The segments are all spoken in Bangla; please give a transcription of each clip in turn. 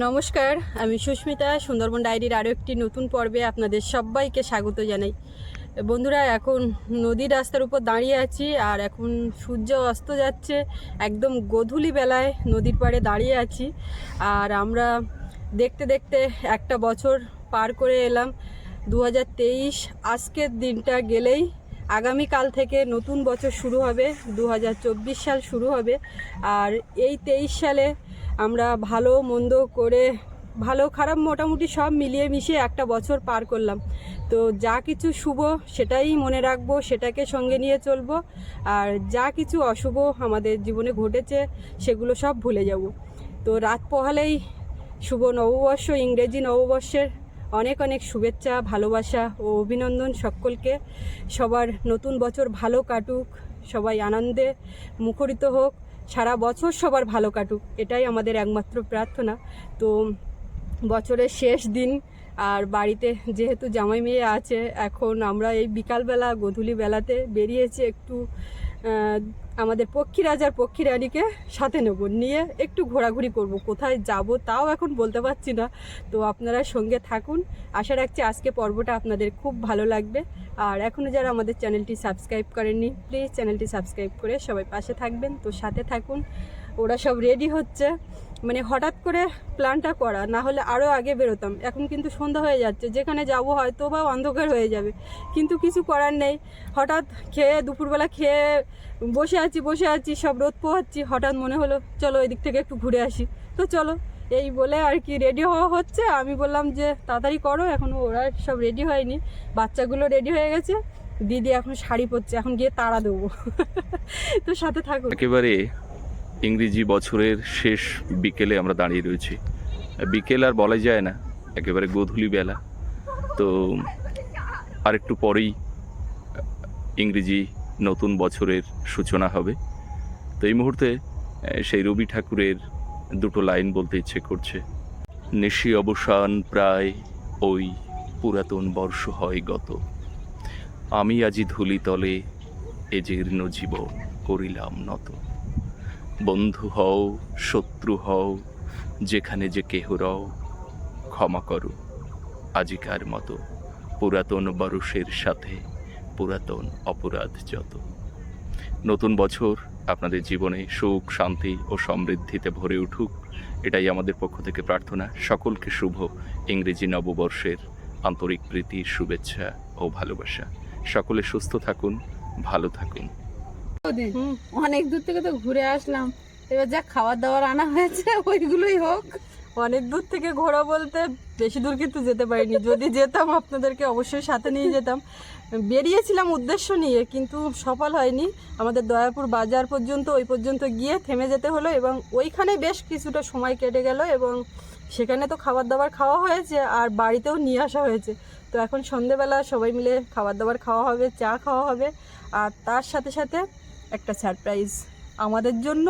নমস্কার, আমি সুস্মিতা, সুন্দরবন ডায়েরির আরও একটি নতুন পর্বে আপনাদের সবাইকে স্বাগত জানাই। বন্ধুরা, এখন নদীর রাস্তার উপর দাঁড়িয়ে আছি আর এখন সূর্য অস্ত যাচ্ছে একদম গধূলি বেলায় নদীর পাড়ে দাঁড়িয়ে আছি। আর আমরা দেখতে দেখতে একটা বছর পার করে এলাম। দু হাজার তেইশ আজকের দিনটা গেলেই আগামীকাল থেকে নতুন বছর শুরু হবে। দু হাজার চব্বিশ সাল শুরু হবে। আর এই তেইশ সালে আমরা ভালো, মন্দ করে, ভালো, খারাপ, মোটামুটি সব মিলিয়ে মিশিয়ে একটা বছর পার করলাম। তো যা কিছু শুভ সেটাই মনে রাখব, সেটাকে সঙ্গে নিয়ে চলবো। আর যা কিছু অশুভ আমাদের জীবনে ঘটেছে সেগুলো সব ভুলে যাব। তো রাত পোহালেই শুভ নববর্ষ, ইংরেজি নববর্ষের অনেক অনেক শুভেচ্ছা, ভালোবাসা ও অভিনন্দন সকলকে। সবার নতুন বছর ভালো কাটুক, সবাই আনন্দে মুখরিত হোক। সারা বছর সবার ভালো কাটুক, এটাই আমাদের একমাত্র প্রার্থনা। তো বছরের শেষ দিন, আর বাড়িতে যেহেতু জামাই মেয়ে আছে, এখন আমরা এই বিকালবেলা, গধূলি বেলাতে বেরিয়েছি একটু আমাদের পক্ষী রাজার পক্ষী রানীকে সাথে নেব। নিয়ে একটু ঘোরাঘুরি করব। কোথায় যাব তাও এখন বলতে পারছি না। তো আপনারা সঙ্গে থাকুন। আশা রাখছি আজকে পর্বটা আপনাদের খুব ভালো লাগবে। আর এখনও যারা আমাদের চ্যানেলটি সাবস্ক্রাইব করেননি, প্লিজ চ্যানেলটি সাবস্ক্রাইব করে সবাই পাশে থাকবেন। তো সাথে থাকুন। ওরা সব রেডি হচ্ছে। মানে হঠাৎ করে প্ল্যানটা করা না হলে আরও আগে বেরোতাম। এখন কিন্তু সন্ধ্যা হয়ে যাচ্ছে, যেখানে যাব হয়তো বা অন্ধকার হয়ে যাবে। কিন্তু কিছু করার নেই। হঠাৎ খেয়ে, দুপুরবেলা খেয়ে বসে আছি বসে আছি, সব রোদ পোহাচ্ছি। হঠাৎ মনে হলো, চলো ওই দিক থেকে একটু ঘুরে আসি। তো চলো, এই বলে আর কি রেডি হওয়া হচ্ছে। আমি বললাম যে, তাড়াতাড়ি করো, এখন ওরা সব রেডি হয়নি। বাচ্চাগুলো রেডি হয়ে গেছে। দিদি এখন শাড়ি পরছে, এখন গিয়ে তাড়া দেবো। তো সাথে থাকুন। একেবারে ইংরেজি বছরের শেষ বিকেলে আমরা দাঁড়িয়ে রয়েছি। বিকেল আর বলা যায় না, একেবারে গধূলি বেলা। তো আর একটু পরেই ইংরেজি নতুন বছরের সূচনা হবে। তো এই মুহূর্তে সেই রবি ঠাকুরের দুটো লাইন বলতে ইচ্ছে করছে। নিশি অবসান প্রায় ওই পুরাতন বর্ষ হয় গত। আমি আজি ধুলি তলে এ জীর্ণ জীবন করিলাম নত। বন্ধু হও, শত্রু হও, যেখানে যে কেহ রও, ক্ষমা করো। আজিকার মতো পুরাতন বরষের সাথে পুরাতন অপরাধ যত। নতুন বছর আপনাদের জীবনে সুখ, শান্তি ও সমৃদ্ধিতে ভরে উঠুক। এটাই আমাদের পক্ষ থেকে প্রার্থনা। সকলকে শুভ ইংরেজি নববর্ষের আন্তরিক প্রীতি, শুভেচ্ছা ও ভালোবাসা। সকলে সুস্থ থাকুন, ভালো থাকুন। অনেক দূর থেকে তো ঘুরে আসলাম। এবার যা খাবার দাবার আনা হয়েছে ওইগুলোই হোক। অনেক দূর থেকে ঘোরা বলতে বেশি দূর কিন্তু যেতে পারিনি। যদি যেতাম আপনাদেরকে অবশ্যই সাথে নিয়ে যেতাম। বেরিয়েছিলাম উদ্দেশ্য নিয়ে কিন্তু সফল হয়নি। আমাদের দয়াপুর বাজার পর্যন্ত ওই পর্যন্ত গিয়ে থেমে যেতে হলো এবং ওইখানে বেশ কিছুটা সময় কেটে গেল এবং সেখানে তো খাবার দাবার খাওয়া হয়েছে আর বাড়িতেও নিয়ে আসা হয়েছে। তো এখন সন্ধেবেলা সবাই মিলে খাবার দাবার খাওয়া হবে চা খাওয়া হবে। আর তার সাথে সাথে একটা সারপ্রাইজ আমাদের জন্য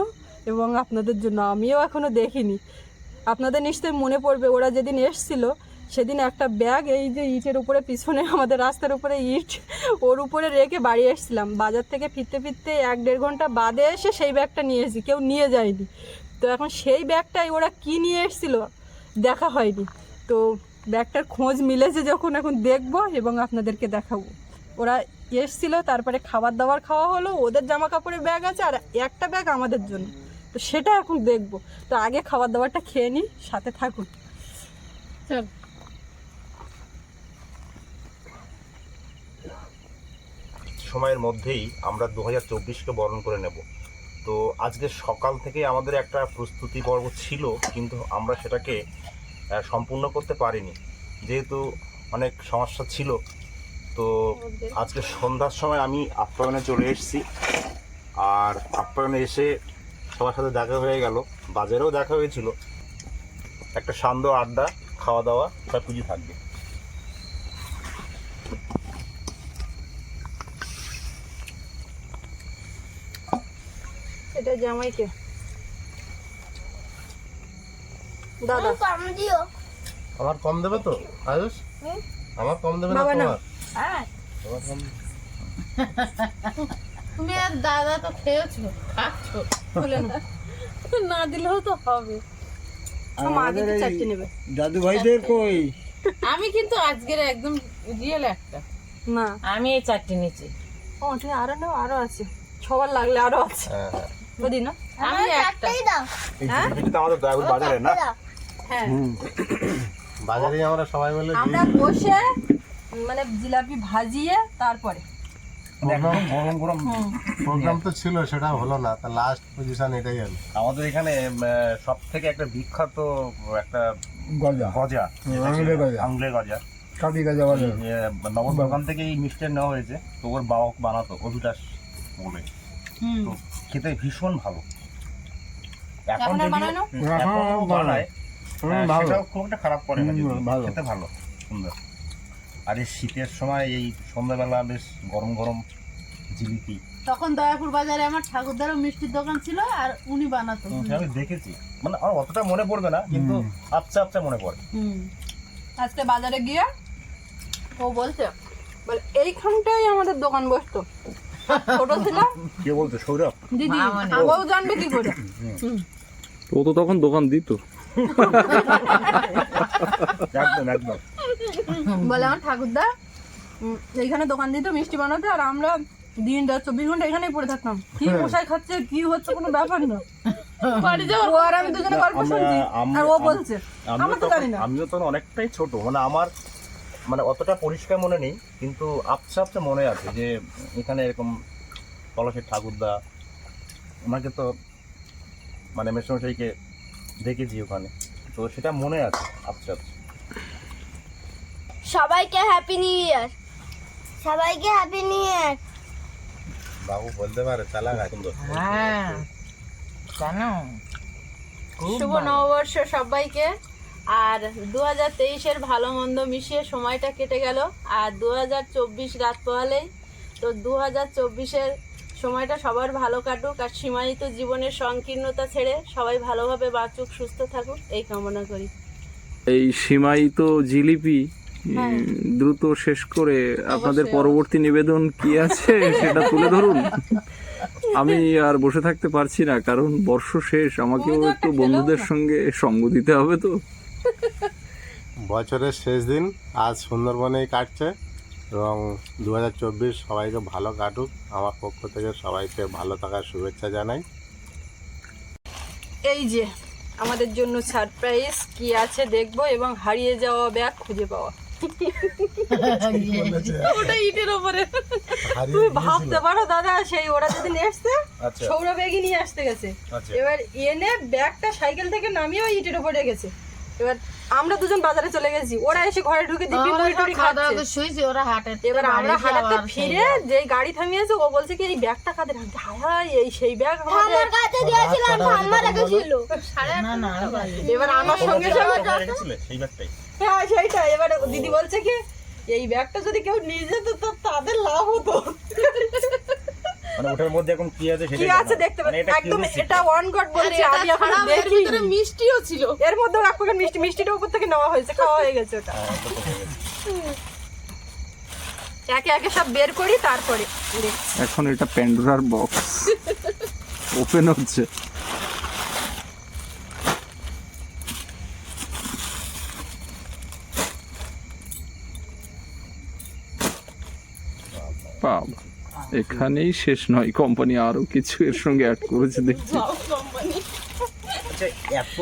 এবং আপনাদের জন্য। আমিও এখনও দেখিনি। আপনাদের নিশ্চয়ই মনে পড়বে, ওরা যেদিন এসছিল, সেদিন একটা ব্যাগ এই যে ইটের উপরে, পিছনে আমাদের রাস্তার উপরে ইট, ওর উপরে রেখে বাড়ি এসেছিলাম। বাজার থেকে ফিরতে ফিরতে এক দেড় ঘণ্টা বাদে এসে সেই ব্যাগটা নিয়ে এসেছি, কেউ নিয়ে যায়নি। তো এখন সেই ব্যাগটাই ওরা কি নিয়ে এসেছিল দেখা হয়নি। তো ব্যাগটার খোঁজ মিলেছে যখন, এখন দেখব এবং আপনাদেরকে দেখাবো। ওরা এসছিল তারপরে খাবার দাবার খাওয়া হলো ওদের জামা কাপড়ের ব্যাগ আছে আর একটা ব্যাগ আমাদের জন্য। তো সেটা এখন দেখব। তো আগে খাবার দাবারটা খেয়ে নিই সাথে থাকুন। চল। সময়ের মধ্যেই আমরা দু হাজার চব্বিশকে বরণ করে নেব। তো আজকে সকাল থেকে আমাদের একটা প্রস্তুতি পর্ব ছিল কিন্তু আমরা সেটাকে সম্পূর্ণ করতে পারিনি। যেহেতু অনেক সমস্যা ছিল তো আজকে সন্ধ্যার সময় আমি আপ্যায়নে চলে এসেছি। আর আপ্যায়নে এসে সবার সাথে দেখা হয়ে গেল। বাজারেও দেখা হয়েছিল। একটা সান্দ আড্ডা খাওয়া দাওয়া সব কিছু থাকবে। এটা জামাইকে। দাদা। আমার কম দেবে তো আয়ুষ? আমার কম দেবে না বাবা তোমার? তুমি আর দাদা তো খেয়েছো খাচ্ছো বলে না। দিলেও তো হবে। মা দিদি চারটে নেবে। দাদু ভাইদের কই? আমি কিন্তু আজকের একদম রিয়েল একটা। না। আমি এই চারটে নিচে ও ঠিক আরও নাও আরও আছে। সবার লাগলে আরও আছে। হ্যাঁ। হ্যাঁ বুঝি না। আমি একটাই এই জিলিপিটা তো আমাদের দয়াগুল বাজারে না? হ্যাঁ। বাজারে আমরা সবাই মিলে আমরা বসে মানে জিলাপি ভাজিয়ে তারপরে। গরম গরম প্রোগ্রাম তো ছিল সেটা হলো না। তা লাস্ট পজিশন এটাই হলো। আমাদের এখানে সব থেকে একটা বিখ্যাত একটা গজা। গজা। আঙুলে গজা। কাটি গজা। বলে নবম দোকান থেকে এই মিষ্টি নেওয়া হয়েছে। তো ওর বাবা বানাতো অভিলাষ বলে। তো খেতে ভীষণ ভালো। এখন বানায় হ্যাঁ, ভালো। সেটাও খুব একটা খারাপ করে না খেতে ভালো সুন্দর। আর এই শীতের সময় এই সন্ধ্যাবেলা বেশ গরম গরম জিলিপি। তখন দয়াপুর বাজারে আমার ঠাকুরদারও মিষ্টির দোকান ছিল আর উনি বানাতো। আমি দেখেছি। মানে আমার অতটা মনে পড়বে না কিন্তু আচ্ছা আচ্ছা মনে পড়ে। আজকে বাজারে গিয়ে ও বলছে বলে এইখানটাই আমাদের দোকান বসতো। ছোট ছিলাম কে বলতো সৌরভ? দিদি ও জানবে কি করে। ও তো তখন দোকান দিত। একদম একদম। বলে আমার ঠাকুরদা এইখানে দোকান দিত মিষ্টি বানাতে আর আমরা দিন রাত চব্বিশ ঘণ্টা এখানেই পড়ে থাকতাম। কি মশাই খাচ্ছে কি হচ্ছে কোনো ব্যাপার না। বাড়ি যাওয়ার ও আর আমি দুজনে গল্প আমরা- শুনছি আম- আর ও আম- বলছে আমিও তো তখন জানি না। আমিও তখন অনেকটাই ছোট মানে আমার মানে অতটা পরিষ্কার মনে নেই কিন্তু আবছা আবছা মনে আছে যে এখানে এরকম পলাশের ঠাকুরদা ওনাকে তো মানে মেসমশাইকে দেখেছি ওখানে। তো সেটা মনে আছে আবছা সবাইকে হ্যাপি নিউ ইয়ার সবাইকে হ্যাপি নিউ ইয়ার বাবু বলতে পারে চালা গাছ সুন্দর। হ্যাঁ। জানো শুভ নববর্ষ সবাইকে। আর দু হাজার তেইশের ভালো মন্দ মিশিয়ে সময়টা কেটে গেল। আর দু হাজার চব্বিশ রাত পোহালেই। তো দু হাজার চব্বিশের সময়টা সবার ভালো কাটুক আর সীমায়িত জীবনের সংকীর্ণতা ছেড়ে সবাই ভালোভাবে বাঁচুক সুস্থ থাকুক এই কামনা করি। এই সীমায়িত জিলিপি হ্যাঁ। দ্রুত শেষ করে আপনাদের পরবর্তী নিবেদন কি আছে সেটা তুলে ধরুন। আমি আর বসে থাকতে পারছি না কারণ বর্ষ শেষ আমাকেও একটু বন্ধুদের সঙ্গে সঙ্গ দিতে হবে তো। বছরের শেষ দিন আজ সুন্দরবনেই কাটছে। এবং দু হাজার চব্বিশ সবাইকে ভালো কাটুক। আমার পক্ষ থেকে সবাইকে ভালো থাকার শুভেচ্ছা জানাই। এই যে আমাদের জন্য সারপ্রাইজ কি আছে দেখব এবং হারিয়ে যাওয়া ব্যাগ খুঁজে পাওয়া। ওটা ইটের ওপরে। তুমি ভাবতে পারো দাদা সেই ওরা যদি এসছে আচ্ছা। সৌরভ এগি নিয়ে আসতে গেছে। আচ্ছা। এবার এনে ব্যাগটা সাইকেল থেকে নামিয়ে ইটের উপরে গেছে এবার আমরা দুজন বাজারে চলে গেছি। ওরা এসে ঘরে ঢুকে দিবি মুড়ি টুড়ি খাচ্ছে। ওরা হাটে এবার আমরা হাঁটাতে ফিরে যে গাড়ি থামিয়েছে ও বলছে কি এই ব্যাগটা কাদের হাতে? হায় এই সেই ব্যাগ আমাদের। আমার কাছে দিয়েছিলাম ঠাম্মা রেখেছিল না না এবার আমার সঙ্গে সঙ্গে সেই ব্যাগটাই। হ্যাঁ সেইটাই। এবার দিদি বলছে কি এই ব্যাগটা যদি কেউ নিয়ে যেত তো তাদের লাভ হতো। মানে ওটার মধ্যে এখন কি আছে কি আছে দেখতে মানে পাচ্ছি। একদম এটা ওয়ান গড বলছে আমি এখন দেখি মিষ্টিও ছিল। এর মধ্যে প্যাকেট মিষ্টি মিষ্টিটা উপর থেকে নেওয়া হয়েছে খাওয়া হয়ে গেছে ওটা। হ্যাঁ। একে একে সব বের করি তারপরে এখন এটা প্যান্ডোরার বক্স ওপেন হচ্ছে। বাবা এখানেই শেষ নয় কোম্পানি আরও কিছু এর সঙ্গে অ্যাড করেছে দেখছি। আচ্ছা এত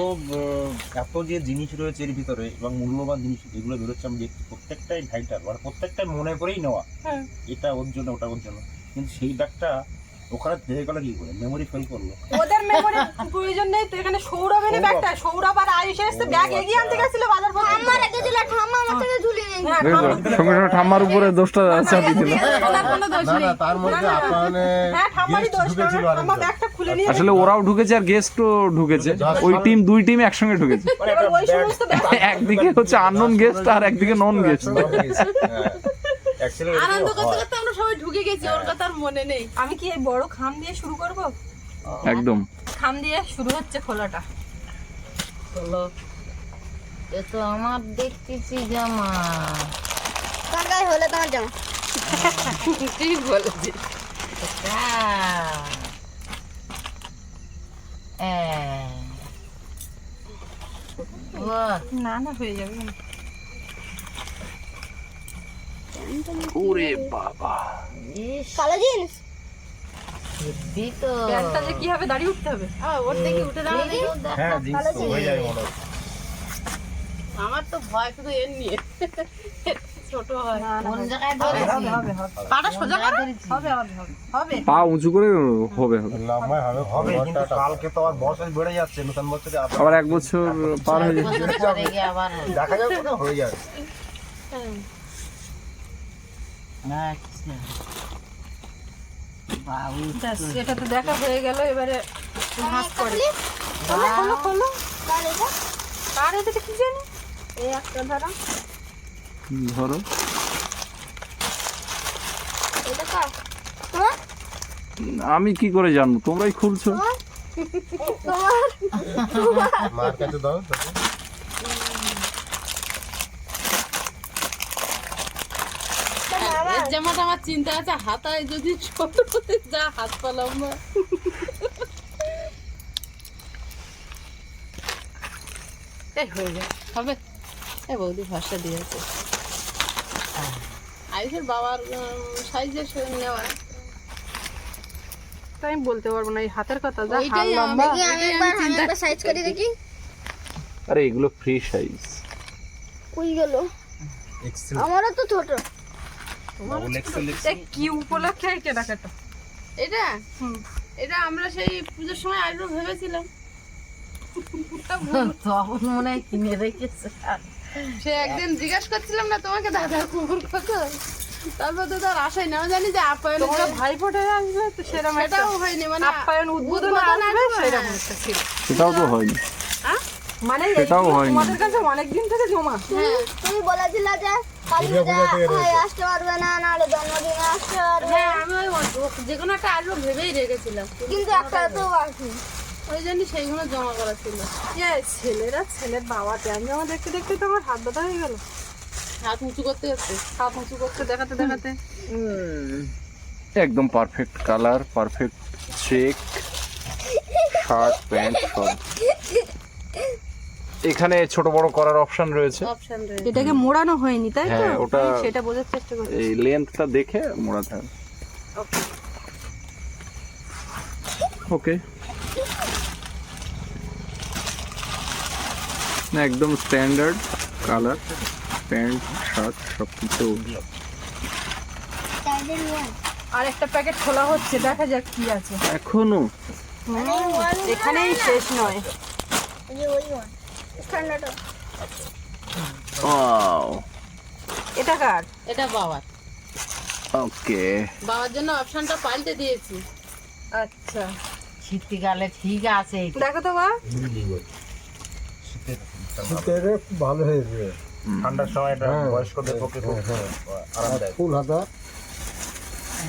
এত যে জিনিস রয়েছে এর ভিতরে এবং মূল্যবান জিনিস যেগুলো বেরোচ্ছে আমি দেখছি প্রত্যেকটাই ভাইটাল মানে প্রত্যেকটাই মনে করেই নেওয়া। হ্যাঁ। এটা ওর জন্য ওটা ওর জন্য। কিন্তু সেই ব্যাগটা ওখানে থেকে গেল কি করে? মেমোরি ফেল করল। ওদের মেমোরি প্রয়োজন নেই তো এখানে সৌরভ এনে ব্যাগটা সৌরভ আর আয়ুষ এসে ব্যাগ এগিয়ে আনতে গেছিল বাজার ঠাম্মা আমার থেকে ঝুলিয়ে নিয়েছে হ্যাঁ? ঠাম্মা- সঙ্গে সঙ্গে ঠাম্মার উপরে দোষটা চাপিয়ে দিল। না না তার মধ্যে। আপনার হ্যাঁ ঠাম্মারই দোষ ঠাম্মা ব্যাগটা খুলে নিয়ে আসলে ওরাও ঢুকেছে আর গেস্টও ঢুকেছে। ওই টিম দুই টিম একসঙ্গে ঢুকেছে। মানে একদিকে হচ্ছে আননোন গেস্ট আর একদিকে নন গেস্ট আনন্দ করতে করতে সবাই ঢুকে গেছি ওর কথা আর মনে নেই। আমি কি এই বড় খাম দিয়ে শুরু করব? একদম। খাম দিয়ে শুরু হচ্ছে খোলাটা। হলো এ তো আমার দেখতেছি জামা। কাকাই হলে তোমার জামা। ঠিক বলেছি না না হয়ে যাবে। ওরে বাবা কালো জিন্স প্যান্টটা যে কি হবে দাঁড়িয়ে উঠতে হবে? ওর থেকে উঠে দাঁড়াও হ্যাঁ জিন্স তো হয়ে যাবে মনে আমার তো ভয় শুধু এর নিয়ে। ছোট হয়। কোন জায়গায় হবে হবে হবে পাটা সোজা করো? হবে হবে হবে হবে। পা উঁচু করে হবে হবে। লম্বাই হবে হবে কিন্তু কালকে তো আবার বয়স বেড়ে যাচ্ছে নতুন বছরে আবার এক বছর পার হয়ে যাবে দেখা যাবে হয়ে যাবে। ব্যাস, এটা তো দেখা হয়ে গেল এবারে ভাঁজ করে। খোলো খোলো কার এটা? কি জানি? এই একটা ধরো। ধরো। এটা কার আমি কি করে জানব? তোমরাই খুলছো। তোমার? মার কাছে দাও জামাটা আমার চিন্তা আছে হাতায় যদি ছোট হতে যা হাত পা লম্বা এই হয়ে যাবে হবে। এ বৌদি ভরসা দিয়েছে। আয়ুষের বাবার সাইজের নেওয়া। তা আমি বলতে পারব না এই হাতের কথা যা হাত লম্বা। আমি একবার সাইজ করে দেখি। আরে এগুলো ফ্রি সাইজ কই গেল। আমারও তো ছোট। কি উপলক্ষে কেনাকাটা এটা? এটা আমরা সেই পুজোর সময় আসব ভেবেছিলাম। তখন মনে হয় কিনে রেখেছে সে একদিন জিজ্ঞাসা করছিলাম না তোমাকে দাদা কুকুর কত তারপর তো তার আশাই না জানি যে আপ্যায়ন তোমরা ভাই ফোটে আসবে তো সেরকম একটা সেটাও হয়নি মানে আপ্যায়ন উদ্বোধন আসবে সেরকম হ্যাঁ। ছিল। সেটাও তো হয়নি। মানে সেটাও হয়নি। তোমাদের কাছে অনেক দিন থেকে জমা। হ্যাঁ। তুমি বলেছিলে যে আসতে পারবে না নাহলে জন্মদিনে আসতে পারবে। হ্যাঁ আমি ওই যে কোনো একটা আসব ভেবেই রেখেছিলাম। কিন্তু একটা তো আসেনি ওই জন্য সেইগুলো জমা করা ছিল। এ ছেলেরা ছেলের বাবা জমা দেখতে দেখতে তো আমার হাত ব্যথা হয়ে গেল। হাত উঁচু করতে করতে হাত উঁচু করতে দেখাতে দেখাতে। একদম perfect colour perfect check shirt pant সব। এখানে ছোট বড় করার অপশন রয়েছে। এটাকে মোড়ানো হয়নি তাই তো? হ্যাঁ, ওটা- সেটা বোঝার চেষ্টা করছি। এই লেন্থটা দেখে মোড়াতে হবে। ওকে না একদম স্ট্যান্ডার্ড কালার প্যান্ট শার্ট সব কিছু। আর একটা প্যাকেট খোলা হচ্ছে দেখা যাক কি আছে। এখনও? এখানেই শেষ নয়। ওই ওয়ান ওয়াও। এটা কার? এটা বাবার। ওকে। বাবার জন্য অপশনটা পাল্টে দিয়েছি। আচ্ছা। শীতকালে ঠিক আছে দেখো তো বা ভালো হয়েছে। ঠান্ডার সময় এটা বয়স্কদের পক্ষে খুব আরামদায়ক। ফুল হাতা।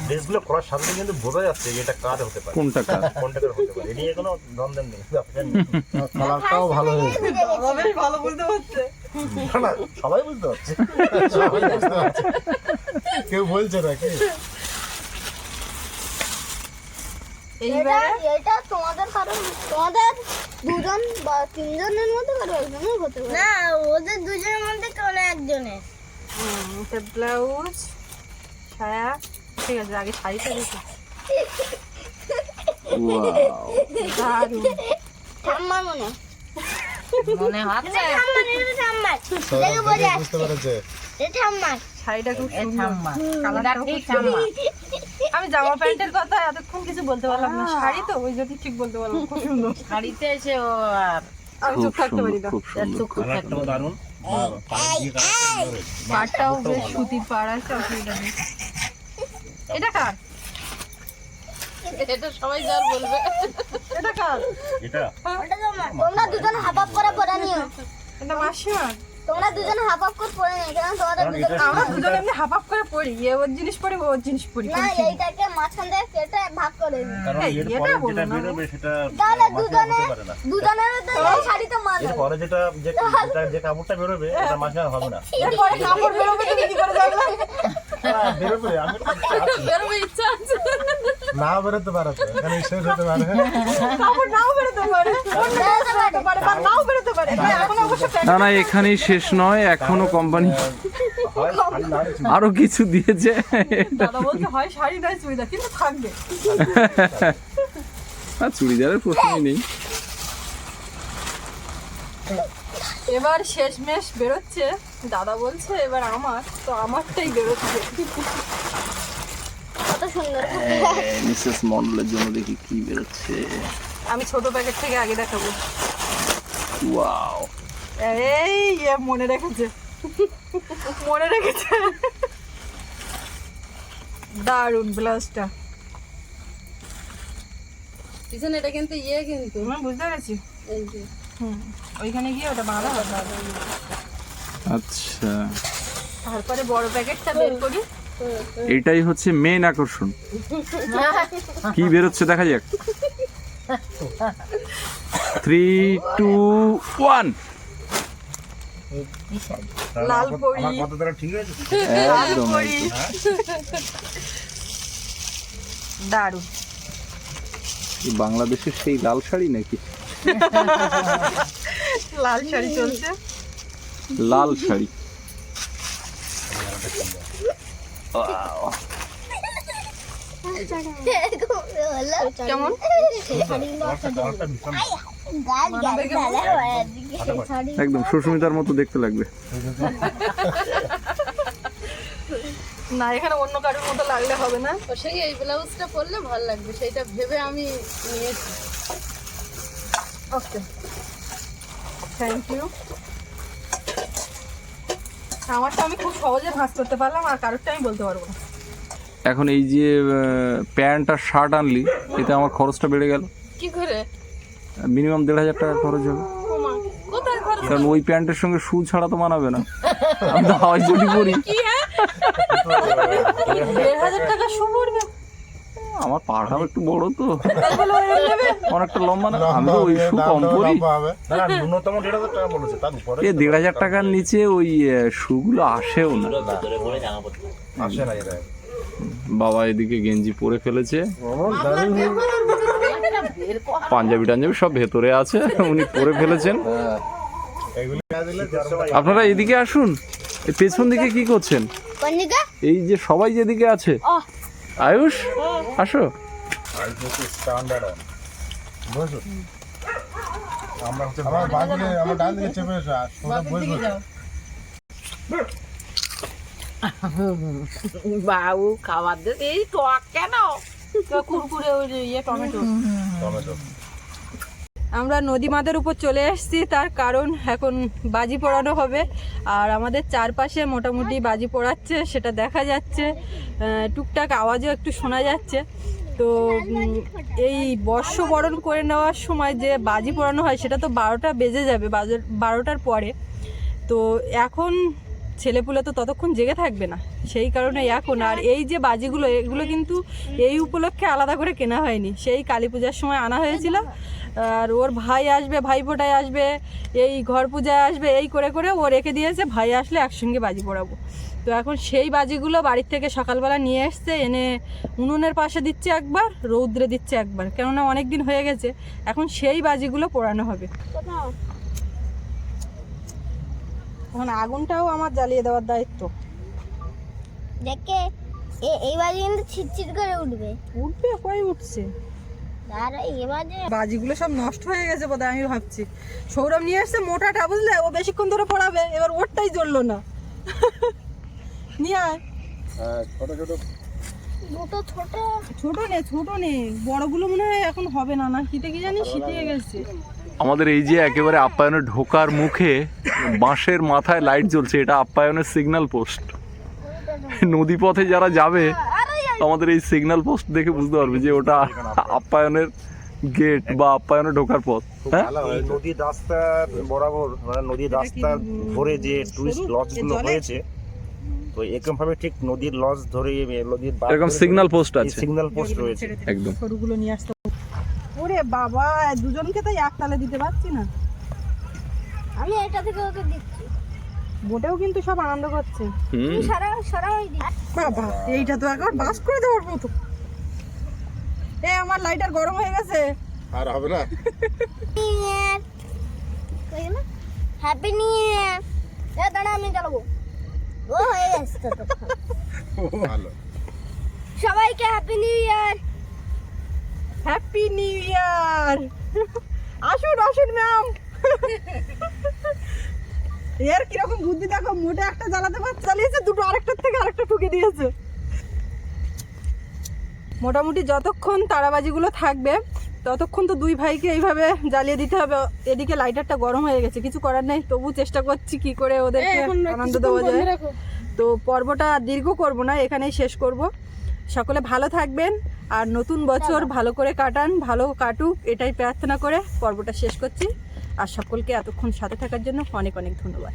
ড্রেসগুলো পরার সাথে কিন্তু বোঝা যাচ্ছে যে এটা কার হতে পারে। কোনটা কার? কোনটা কার হতে পারে। এ নিয়ে কোনো দ্বন্দ্ব নেই কালারটাও ভালো হয়েছে ভালো বলতে হচ্ছে না, না, সবাই বুঝতে পারছে। সবাই বুঝতে পারছে। কেউ বলছে এটা এটা তোমাদের কারণ তোমাদের দুজন বা তিনজনের মধ্যে কারও একজনের হতে পারে। না ওদের দুজনের মধ্যে কোনো একজনের। ব্লাউজ ছায়া ঠিক আছে আগে শাড়িটা দেখি। দারুণ ঠাম্মার মনে মনে হচ্ছে বুঝতে পেরেছে শাড়িটা খুব আমি জামা প্যান্টের কথা এতক্ষণ কিছু বলতে পারলাম না। শাড়ি তো ওই যদি ঠিক বলতে পারলাম খুব সুন্দর। শাড়িতে এসে ও আর আমি চুপ থাকতে পারি না। চুপ করে থাকবে। পাড়টাও বেশ সুতির পাড় আছে অসুবিধা নেই। এটা কার? এটা সবাই যার বলবে। এটা কার? এটা? ওটা তোমার তোমরা দুজন হাফ হাফ করে পরে নিও। এটা মাসিমার। তোমরা দুজন হাফ হাফ করে পরে নিও কারণ তোমাদের দুজন আমরা দুজন এমনি হাফ হাফ করে পড়ি এ ওর জিনিস পড়ি ও ওর জিনিস পড়ি না এইটাকে মাঝখান থেকে কেটে ভাগ করে এর এটা পরে বলো না। সেটা তাহলে দুজনে পারে দুজনের তো শাড়িতে মাল এর পরে যেটা যে যেটা কাপড়টা বেরোবে এটা হবে না। এরপরে কাপড় বেরোবে তুমি কি করে বেরোবে আমি তো আছি। বেরোবে ইচ্ছা আছে না বেরোতে পারে তো এখানে শেষ হতে পারে কাপড় নাও বেরোতে পারে অন্য রাস্তা বেরোতে পারে বা নাও বেরোতে পারে এখন অবশ্য না না এখানেই শেষ নয় এখনও কোম্পানি আরও কিছু দিয়েছে দাদা বলছে হয় শাড়ি নয় চুড়িদার কিন্তু থাকবে আর চুড়িদারের প্রশ্নই নেই এবার শেষমেশ বেরোচ্ছে। দাদা বলছে এবার আমার তো আমারটাই বেরোচ্ছে। কত সুন্দর। মিসেস মন্ডলের জন্য দেখি কি বেরোচ্ছে। আমি ছোট প্যাকেট থেকে আগে দেখাবো। ওয়াও। এই ইয়ে মনে রেখেছে। মনে রেখেছে। দারুণ ব্লাউজটা পিছনে এটা কিন্তু ইয়ে কিন্তু। তুমি বুঝতে পেরেছি। এই যে। হুম। ওইখানে গিয়ে ওটা বাঁধা হবে। আচ্ছা। তারপরে বড় প্যাকেটটা বের করি। এটাই হচ্ছে মেন আকর্ষণ। কি বেরোচ্ছে দেখা যাক। থ্রি টু ওয়ান লাল ঠিক আছে? একদম বাংলাদেশের সেই লাল শাড়ি নাকি? লাল শাড়ি চলছে। লাল শাড়ি। কেমন? একদম সুস্মিতার মতো দেখতে লাগবে। না এখানে অন্য কারোর মতো লাগলে হবে না। সেই এই ব্লাউজটা পরলে ভালো লাগবে সেইটা ভেবে আমি নিয়েছি। ওকে থ্যাংক ইউ আমারটা আমি খুব সহজে ভাঁজ করতে পারলাম আর কারোরটা আমি বলতে পারব না। এখন এই যে প্যান্ট আর শার্ট আনলি এতে আমার খরচটা বেড়ে গেল। কি করে? মিনিমাম দেড় হাজার টাকা খরচ হবে। ওমা কোথায় খরচ কারণ ওই প্যান্টের সঙ্গে শু ছাড়া তো মানাবে না। আমি তো হাওয়াই চটি পরি। দেড় হাজার টাকা শু পড়বে আমার পাটাও একটু বড় তো। অনেকটা লম্বা না? আমি তো ওই শু কম পরি না ন্যূনতম দেড় হাজার টাকা বলেছে তার উপরে এ দেড় হাজার টাকার নিচে ওই শুগুলো আসেও না। আসে না এটা বাবা এদিকে গেঞ্জি পরে ফেলেছে। পাঞ্জাবি টাঞ্জাবি সব ভেতরে আছে উনি পরে ফেলেছেন। আপনারা এদিকে আসুন পেছন দিকে কি করছেন? এই যে সবাই যেদিকে আছে। আয়ুষ আসো। বাবু খাবার দিয়ে এই টক কেন? কুরকুরে ওই যে ইয়ে টমেটো। টমেটো। আমরা নদী মাদের উপর চলে এসেছি, তার কারণ এখন বাজি পোড়ানো হবে। আর আমাদের চারপাশে মোটামুটি বাজি পোড়াচ্ছে, সেটা দেখা যাচ্ছে। টুকটাক আওয়াজও একটু শোনা যাচ্ছে। তো এই বর্ষবরণ করে নেওয়ার সময় যে বাজি পোড়ানো হয়, সেটা তো বারোটা বেজে যাবে বারোটার পরে। তো এখন ছেলেপুলে তো ততক্ষণ জেগে থাকবে না। সেই কারণে এখন। আর এই যে বাজিগুলো এগুলো কিন্তু এই উপলক্ষে আলাদা করে কেনা হয়নি। সেই কালী পূজার সময় আনা হয়েছিল। আর ওর ভাই আসবে ভাই ভাইফোঁটায় আসবে এই ঘর পূজায় আসবে এই করে করে ও রেখে দিয়েছে। ভাই আসলে একসঙ্গে বাজি পোড়াবো। তো এখন সেই বাজিগুলো বাড়ির থেকে সকালবেলা নিয়ে এসছে এনে উনুনের পাশে দিচ্ছে একবার রৌদ্রে দিচ্ছে একবার। কেননা অনেক দিন হয়ে গেছে এখন সেই বাজিগুলো পোড়ানো হবে। এখন আগুনটাও আমার জ্বালিয়ে দেওয়ার দায়িত্ব। দেখে এ এই বাজে কিন্তু ছিটছিট করে উঠবে। উঠবে? কই উঠছে? আর এই বাজে বাজিগুলো সব নষ্ট হয়ে গেছে বোধহয় আমি ভাবছি। সৌরভ নিয়ে এসছে মোটাটা বুঝলে? ও বেশিক্ষণ ধরে পড়াবে এবার ওরটাই জ্বললো না। নিয়ে আয়। ছোট ছোট। দুটো ছোট। ছোট নে ছোট নে। বড়গুলো মনে হয় এখন হবে না না? কিতে কি জানি শীতিয়ে গেছে। আমাদের এই যে একেবারে আপ্যায়নের ঢোকার মুখে বাঁশের মাথায় লাইট জ্বলছে এটা আপ্যায়নের সিগন্যাল পোস্ট নদী পথে যারা যাবে আমাদের এই সিগন্যাল পোস্ট দেখে বুঝতে পারবে যে ওটা আপ্যায়নের গেট বা আপ্যায়নে ঢোকার পথ। হ্যাঁ? নদীর রাস্তা বরাবর মানে নদীর রাস্তা ধরে যে টুরিস্ট লজগুলো হয়েছে তো এরকম ভাবে ঠিক নদীর লজ ধরে নদীর এরকম সিগন্যাল পোস্ট আছে। সিগন্যাল পোস্ট রয়েছে। একদম। সরুগুলো নিয়ে আসতে ওরে বাবা দুজনকে তো একতালে দিতে পারছি না। আমি এটা থেকে ওকে দিচ্ছি। বোটেও কিন্তু সব আনন্দ করছে। সারা সারা ওই বাবা এইটা তো একবার বাস করে দেওয়ার মতো। এ আমার লাইটার গরম হয়ে গেছে। আর হবে না? হ্যাপি নিউ ইয়ার এ দাঁড়া আমি চালাবো ও হয়ে গেছে তো ভালো। সবাইকে happy new year happy new year আসুন আসুন ম্যাম এর কীরকম বুদ্ধি? দেখো মোটে একটা জ্বালাতে পার চালিয়েছে দুটো আরেকটার থেকে আরেকটা ঠুকে দিয়েছে। মোটামুটি যতক্ষণ তারাবাজিগুলো থাকবে ততক্ষণ তো দুই ভাইকে এইভাবে জ্বালিয়ে দিতে হবে। এদিকে লাইটারটা গরম হয়ে গেছে। কিছু করার নেই তবু চেষ্টা করছি কি করে ওদেরকে আনন্দ দেওয়া যায়। তো পর্বটা দীর্ঘ করব না এখানেই শেষ করব। সকলে ভালো থাকবেন আর নতুন বছর ভালো করে কাটান ভালো কাটুক এটাই প্রার্থনা করে পর্বটা শেষ করছি। আর সকলকে এতক্ষণ সাথে থাকার জন্য অনেক অনেক ধন্যবাদ।